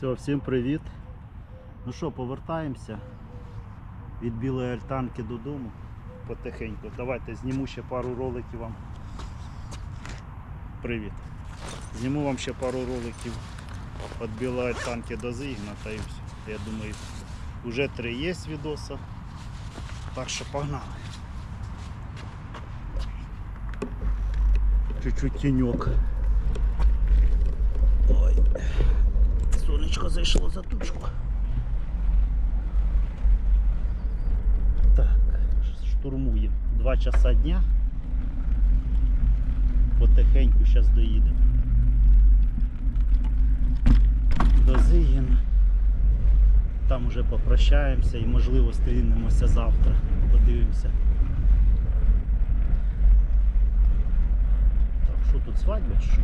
Все, всім привіт. Ну що, повертаємося від білої альтанки додому потихеньку. Давайте зніму ще пару роликів вам. Привіт. Зніму вам ще пару роликів від білої альтанки до Зигна та і все. Я думаю, вже три є відоса. Так що погнали. Чуть-чуть тіньок. Ой. Сонечко зайшло за тучку. Так, штурмуємо. Два часа дня. Потихеньку зараз доїдемо. До Зигіна. Там уже попрощаємося і можливо стрінемося завтра. Подивимося. Так, що тут свадьба що?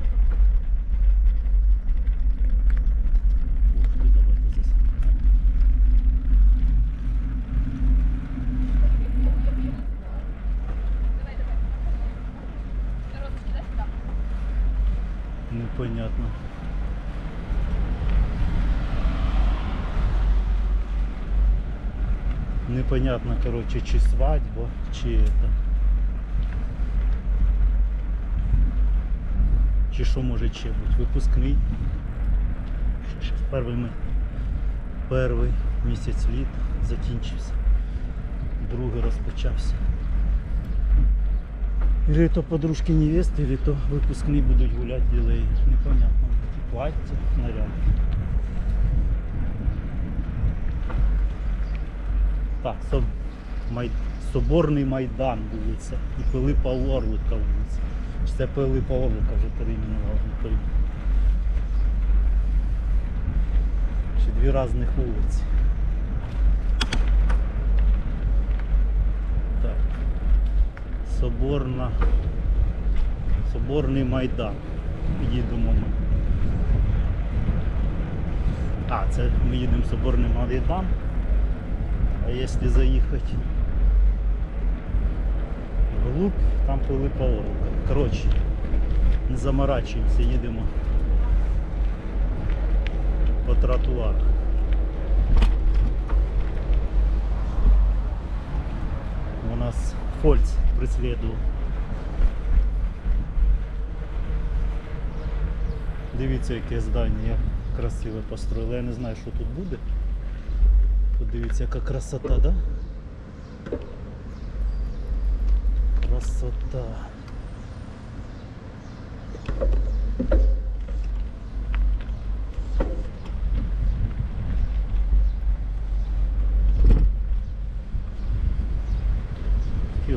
Непонятно. Непонятно, короче, чи свадьба, чи это. Чи що може ще бути? Випускний. Перший ми. Перший місяць літ закінчився. Другий розпочався. Или то подружки невести, или то випускні будуть гуляти білеї. Непонятно. Плаття, наряд. Так, соб... май... Соборний майдан вулиця. І Пилипа Орлика вулиця. Чи це Пилипа Орлика вже перейменували. Чи дві різних вулиці. Так. Соборна. Соборний майдан. Їдемо ми. А, це ми їдемо в Соборний майдан. А если заехать вглубь, там Пилипа Орлика. Коротше, не заморачуємося, їдемо по тротуарах. У нас Фольц преследував. Дивіться, яке здання красиве построїли. Я не знаю, що тут буде. Подивіться, яка красота, да? Красота.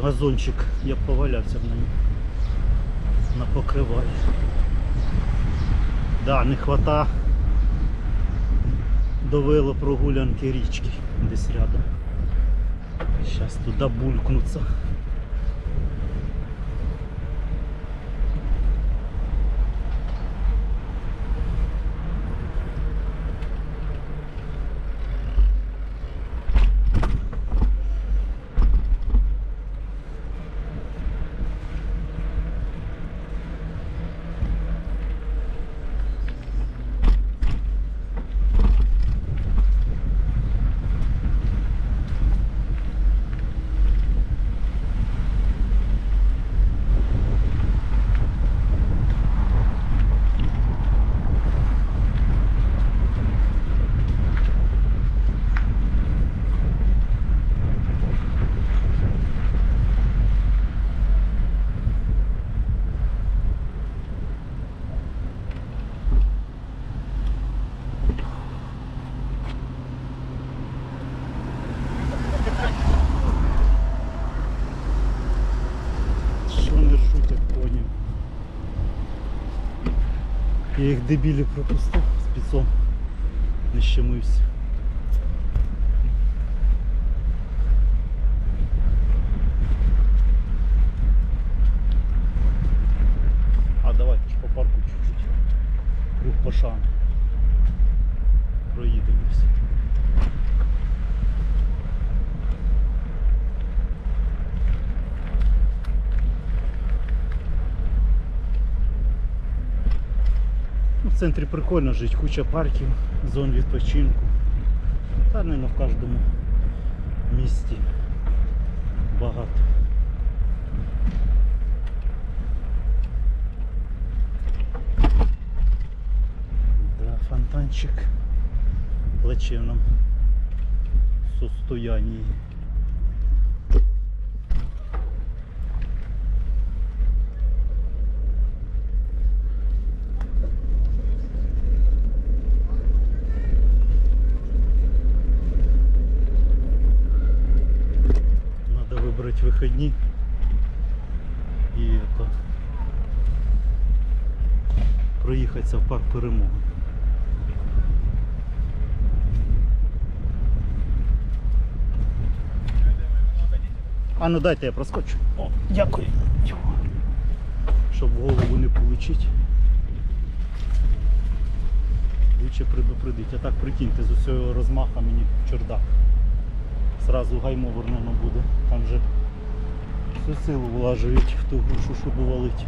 Газончик, я б повалявся на ньому. На покривалі. Да, не хвата до велопрогулянки річки десь рядом. Зараз туди булькнуться. Не як поняв. Я їх дебілів пропустив спецом. Не щемився. А давайте ж по парку чуть-чуть. Круг пошани. Проїдемось. Ну, В центрі прикольно жити, куча парків, зон відпочинку. Та не в кожному місті багато. Да, фонтанчик в плачевном состоянии. Надо выбрать выходни и это проїхатися в парк перемоги. А ну дайте я проскочу. О, дякую. Щоб в голову не получить. Лучше предупредить. А так прикиньте, з усього розмаха мені чордак. Сразу гаймо вернено буде. Там же всю силу влажують в ту грушу, щоб валить.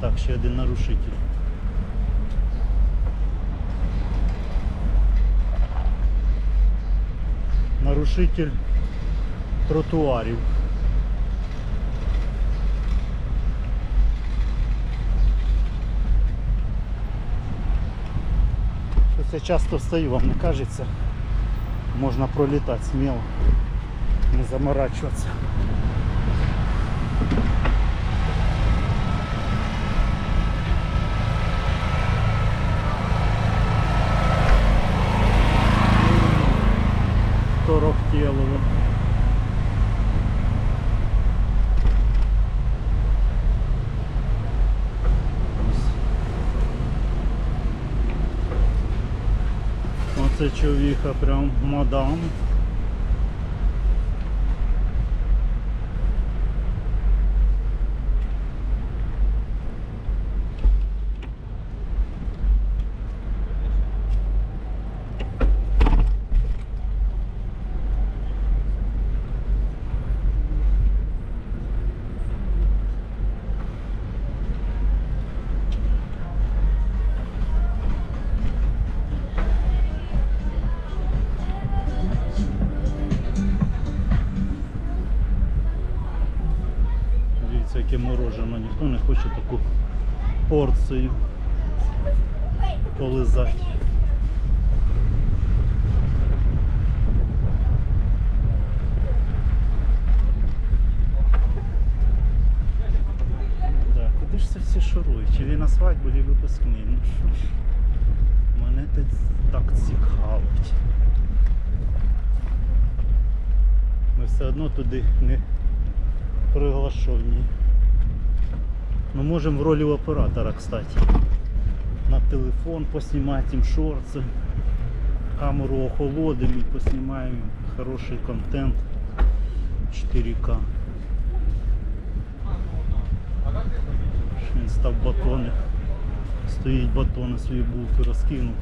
Так, ще один нарушитель. Нарушитель тротуарів. Щось я часто встаю, вам не кажеться. Можна пролетать смело, не заморачуватися. câmera modão. Морожено. Ніхто не хоче таку порцію полизати. Куди ж це всі шурують? Чи на свадьбу, чи випускний? Ну що ж, мене це так цікавить. Ми все одно туди не приглашені. Ми можем в роли оператора, кстати. На телефон поснимать им шорты. камеру охолодим и поснимаем хороший контент 4К. Він став батони. Стоїть батони булки розкинув.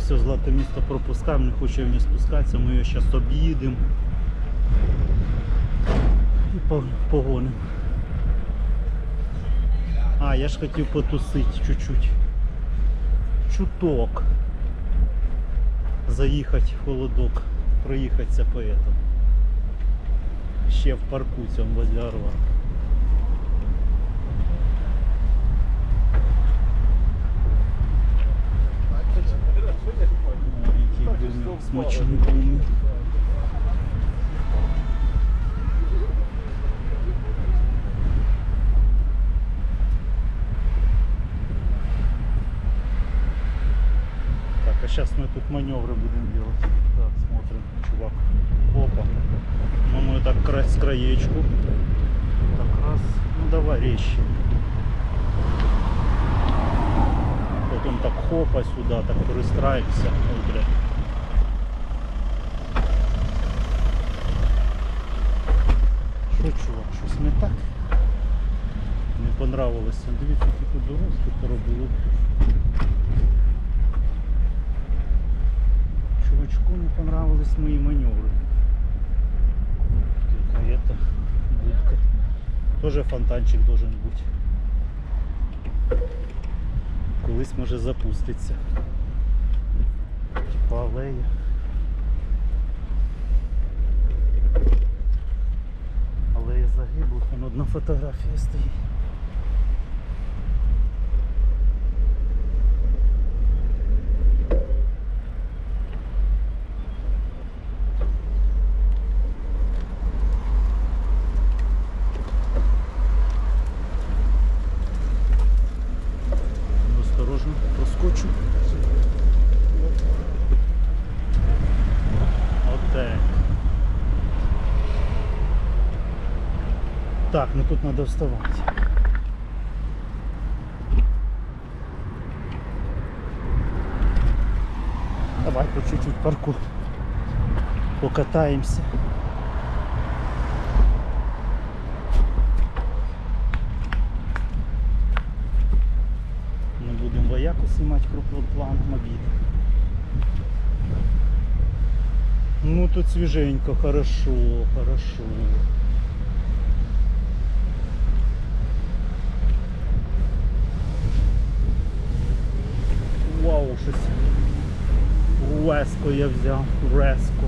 Все, злате місто пропускаємо, не хоче не спускатися, ми його зараз об'їдемо і погонимо. А, я ж хотів потусити чуть-чуть. Чуток. Заїхати в холодок, проїхатися по этому. Ще в парку цьому возле Орла. Який бумер. Так, а сейчас мы тут маневры будем делать. Так, смотрим, чувак. Опа. Ну мы так кра- с краечку. Так раз. Ну давай резче. Потом так хопа сюда, так пристраивайся. Ой, бля. Що чувак, щось не так? Не понравилося. Дивіться, які тут дорожки поробили. Чувачку не понравились мої маневри. Какая-то будка. Тоже фонтанчик должен бути. Колись може запуститься. Типа алея. Алея загиблих, воно одна фотографія стоїть. Ну, Осторожно, Отак. Так, ну тут надо вставать. Давай по чуть-чуть парку покатаемся. Знімати крупним планом обід. Ну тут свіженько, хорошо, хорошо. Вау, щось. Резко я взяв, резко.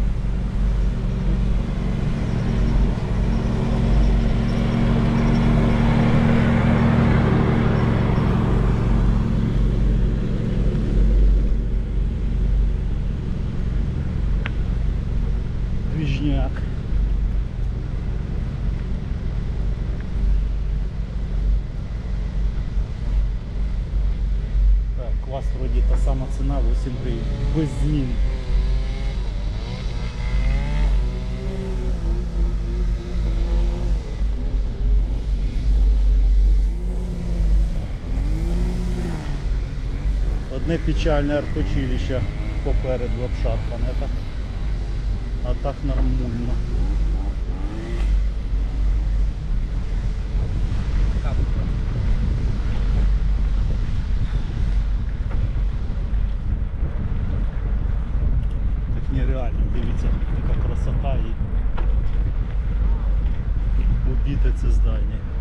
Ціна 8 гривень. Без. Одне печальне артучилище попереду обшарпане. А так нормально. Так нереально, дивіться, яка красота і убите це здання.